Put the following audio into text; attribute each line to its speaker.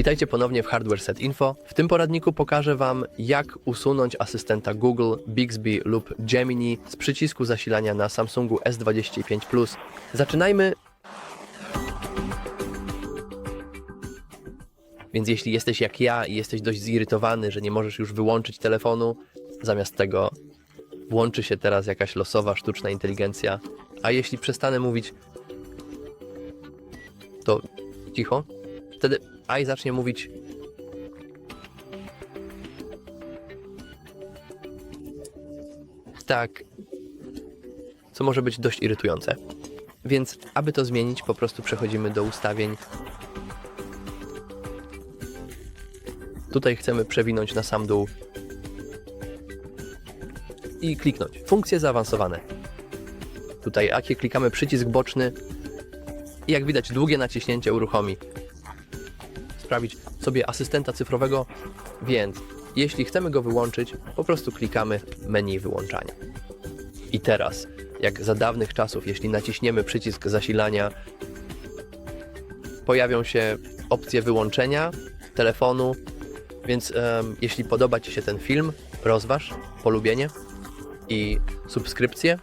Speaker 1: Witajcie ponownie w Hardware Set Info. W tym poradniku pokażę Wam, jak usunąć asystenta Google, Bixby lub Gemini z przycisku zasilania na Samsungu S25 Plus. Zaczynajmy. Więc jeśli jesteś jak ja i jesteś dość zirytowany, że nie możesz już wyłączyć telefonu, zamiast tego włączy się teraz jakaś losowa sztuczna inteligencja. A jeśli przestanę mówić, to cicho. Wtedy AI zacznie mówić. Tak. Co może być dość irytujące. Więc, aby to zmienić, po prostu przechodzimy do ustawień. Tutaj chcemy przewinąć na sam dół i kliknąć. Funkcje zaawansowane. Tutaj, jakie klikamy przycisk boczny i jak widać, długie naciśnięcie uruchomi sprawić sobie asystenta cyfrowego, więc jeśli chcemy go wyłączyć, po prostu klikamy menu wyłączania. I teraz, jak za dawnych czasów, jeśli naciśniemy przycisk zasilania, pojawią się opcje wyłączenia telefonu, więc em, jeśli podoba Ci się ten film, rozważ polubienie i subskrypcję.